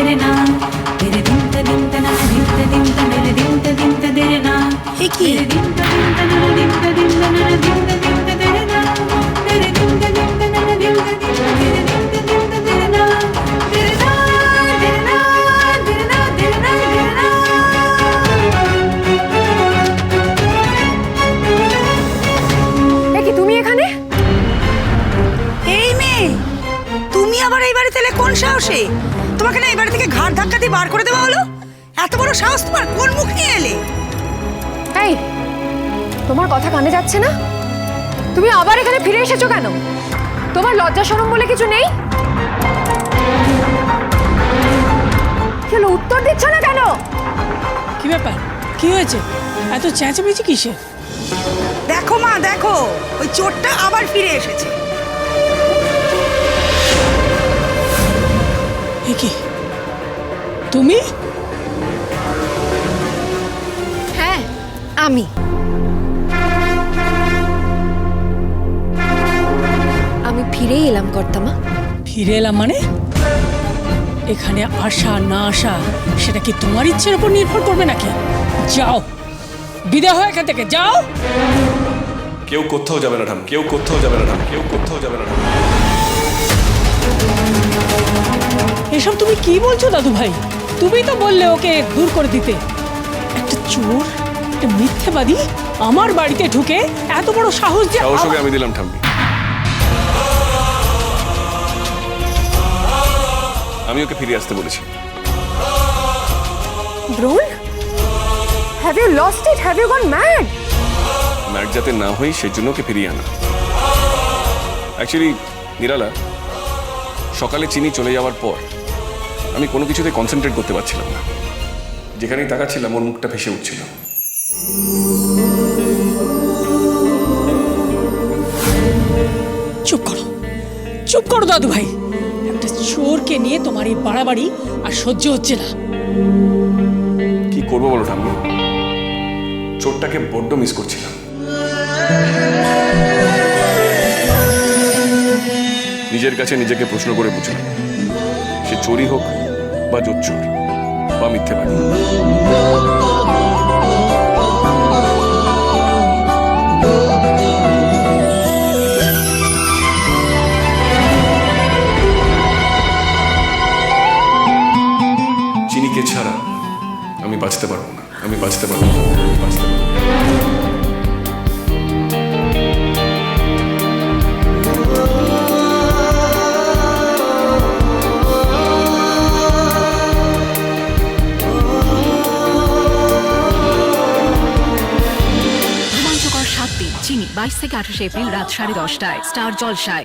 ತೆರೆನಾ ತೆರೆ ದಿಂತ ದಿಂತ ನನ ದಿಂತ ದಿಂತ ನೆಲ ದಿಂತ ದಿಂತ ತೆರೆನಾ ತೆರೆ ದಿಂತ ದಿಂತ ನನ ದಿಂತ ದಿಂತ ನನ ದಿಂತ ದಿಂತ ತೆರೆನಾ ತೆರೆ ದಿಂತ ದಿಂತ ನನ ದಿಂತ ದಿಂತ এলে কোন সাহসে? তোমাকে না এই বাড়ি থেকে ঘাট ধাক্কা দিয়ে বার করে দেওয়া হলো? এত বড় সাহস তোমার কোন মুখ নিয়ে এলে? এই তোমার কথা কানে যাচ্ছে না? তুমি আবার এখানে ফিরে এসেছ কেন? তোমার লজ্জা শরম বলে কিছু নেই? কি উত্তর দিচ্ছ না কেন? কি ব্যাপার? কি হয়েছে? এত চেঁচামেচি কিসে দেখো মা দেখো ওই চোরটা আবার ফিরে এসেছে। তুমি? হ্যাঁ আমি। আমি ফিরেই এলাম কর্তামা। ফিরে এলাম মানে? এখানে আসা না আসা সেটা কি তোমার ইচ্ছের উপর নির্ভর করবে নাকি? যাও। বিদায় হয় এখান থেকে যাও। কেউ কোথাও যাবে না ঠাম কেউ কোথাও যাবে না ঠাম কেউ কোথাও যাবে না ঠাম এসব তুমি কি বলছো দাদু ভাই তুমি তো বললে ওকে দূর করে দিতে। একটা চোর একটা মিথ্যেবাদী আমার বাড়িতে ঢুকে এত বড় সাহস যে সাহস ওকে আমি দিলাম ঠাম্মি। আমি ওকে ফিরে আসতে বলেছি। Drona have you lost it have you gone mad mad যাতে না হই সেই জন্য ওকে ফিরিয়ে আনা। অ্যাকচুয়ালি নিরালা সকালে চিনি চলে যাওয়ার পর আমি কোনো কিছুতে কনসেন্ট্রেট করতে পারছিলাম না। যেখানেই তাকাচ্ছিলাম ওর মুখটা ভেসে উঠছিল। চুপ করো। চুপ করো দাদু ভাই। একটা চোরকে নিয়ে তোমার এই বাড়াবাড়ি আর সহ্য হচ্ছে না। কি করব বলো ঠাম্মি? চোরটাকে বড্ড মিস করছিলাম। নিজের কাছে নিজেকে প্রশ্ন করে বুঝলাম। চোরই হোক বা জোর জোচ্চোর বা মিথ্যেবাদী। চিনিকে ছাড়া আমি বাঁচতে পারব না। আমি বাঁচতে পারব না। বাঁচতে পারব বাইশ থেকে আঠাশে এপ্রিল রাত সাড়ে দশটায় স্টার জলসায়।